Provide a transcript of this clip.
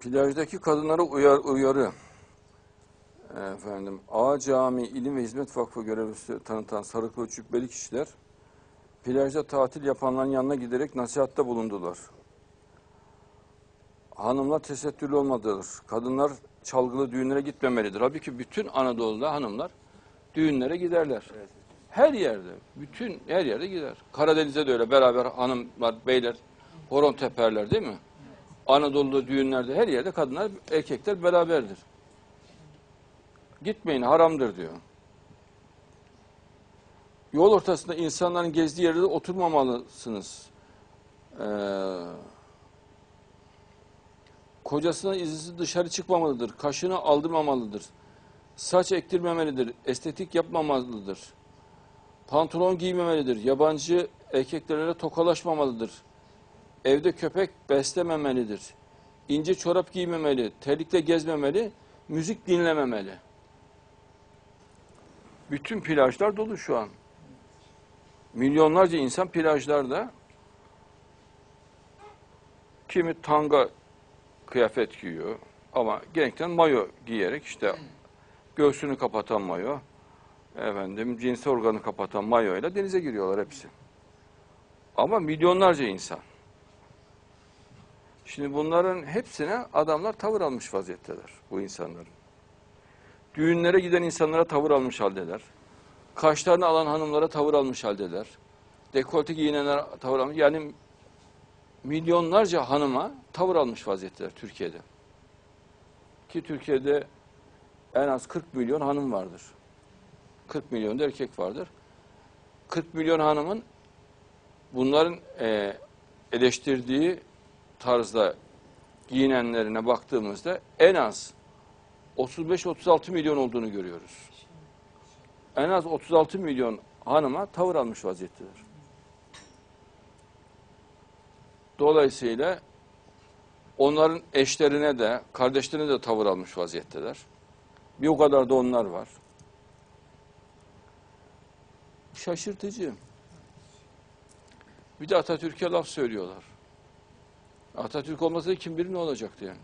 Plajdaki kadınlara uyar, uyarı. Efendim, A Cami İlim ve Hizmet Vakfı görevlisi tanıtan sarıklı cübbeli kişiler plajda tatil yapanların yanına giderek nasihatte bulundular. Hanımlar tesettürlü olmalıdır. Kadınlar çalgılı düğünlere gitmemelidir. Halbuki bütün Anadolu'da hanımlar düğünlere giderler. Her yerde, bütün her yerde gider. Karadeniz'de de öyle beraber hanımlar, beyler horon teperler değil mi? Anadolu'da düğünlerde her yerde kadınlar, erkekler beraberdir. Gitmeyin haramdır diyor. Yol ortasında insanların gezdiği yerde de oturmamalısınız. Ee, kocasına izinsiz dışarı çıkmamalıdır. Kaşını aldırmamalıdır. Saç ektirmemelidir. Estetik yapmamalıdır. Pantolon giymemelidir. Yabancı erkeklerle tokalaşmamalıdır. Evde köpek beslememelidir. İnce çorap giymemeli. Terlikle gezmemeli. Müzik dinlememeli. Bütün plajlar dolu şu an. Milyonlarca insan plajlarda. Kimi tanga kıyafet giyiyor ama genellikle mayo giyerek işte göğsünü kapatan mayo, efendim cinsel organı kapatan mayo ile denize giriyorlar hepsi. Ama milyonlarca insan. Şimdi bunların hepsine adamlar tavır almış vaziyetteler bu insanların. Düğünlere giden insanlara tavır almış haldeler. Kaşlarını alan hanımlara tavır almış haldeler. Dekolte giyinenler tavır almış. Yani milyonlarca hanıma tavır almış vaziyetteler Türkiye'de. Ki Türkiye'de en az 40 milyon hanım vardır. 40 milyon da erkek vardır. 40 milyon hanımın bunların e, eleştirdiği tarzda giyinenlerine baktığımızda en az 35-36 milyon olduğunu görüyoruz. En az 36 milyon hanıma tavır almış vaziyetteler. Dolayısıyla onların eşlerine de, kardeşlerine de tavır almış vaziyetteler. Bir o kadar da onlar var. Şaşırtıcı. Bir de Atatürk'e laf söylüyorlar. Atatürk olmasaydı kim bilir ne olacaktı yani.